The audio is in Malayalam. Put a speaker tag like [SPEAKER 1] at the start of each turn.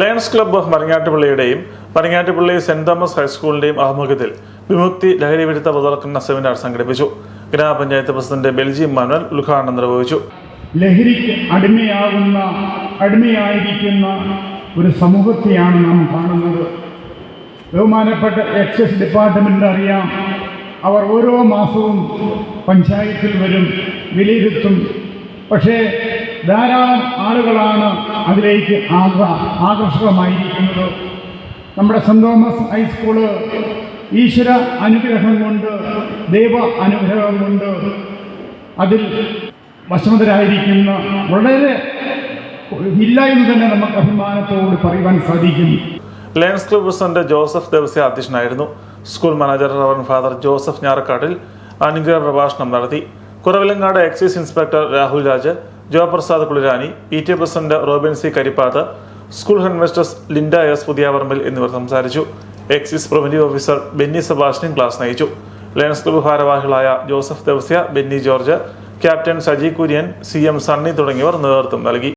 [SPEAKER 1] ലയൺസ് ക്ലബ്ബ് മരങ്ങാട്ടുപള്ളിയുടെയും മരങ്ങാട്ടുപള്ളി സെന്റ് തോമസ് ഹൈസ്കൂളിന്റെയും ആഭിമുഖ്യത്തിൽ വിമുക്തി ലഹരി വിരുദ്ധ ബോധവൽക്കരണ സെമിനാർ സംഘടിപ്പിച്ചു. ഗ്രാമപഞ്ചായത്ത് പ്രസിഡന്റ് ബെൽജി മാനുവൽ ഉദ്ഘാടനം നിർവഹിച്ചു.
[SPEAKER 2] ലഹരിക്ക് അടിമയാകുന്ന അടിമയായിരിക്കുന്ന ഒരു സമൂഹത്തെയാണ് നാം കാണുന്നത്. ബഹുമാനപ്പെട്ട എക്സൈസ് ഡിപ്പാർട്ട്മെന്റ് അറിയാം അവർ ഓരോ മാസവും പഞ്ചായത്തിൽ വരും വിലയിരുത്തും. പക്ഷേ ധാരാളം ആളുകളാണ് അതിലേക്ക് ആക ആകർഷകമായിരിക്കുന്നത്. നമ്മുടെ സെന്റ് തോമസ് ഹൈസ്കൂൾ ഈശ്വര അനുഗ്രഹം കൊണ്ട് ദൈവ അനുഗ്രഹം കൊണ്ട് അതിൽ വശമതരായിരിക്കുന്ന വളരെ ഇല്ല എന്ന് തന്നെ നമുക്ക് അഭിമാനത്തോട് പറയുവാൻ സാധിക്കും.
[SPEAKER 1] Lions club president Joseph Devasia അധ്യക്ഷനായിരുന്നു. School manager Rev Father Joseph Njarakkattil അനുഗ്രഹ പ്രഭാഷണം നടത്തി. Kuravilangad excise inspector Rahul Raj Joprasad Kulirani P T president Robin C Karippath school headmistress Linda S Puthiyavarmmal എന്നിവർ സംസാരിച്ചു. Excise preventive officer Benny Sebastian class നയിച്ചു. ലയൻസ് ക്ലബ് ഭാരവാഹികളായ Joseph Devasia Benny George captain Saji Kurian C M Sunny തുടങ്ങിയവർ നേതൃത്വം നൽകി.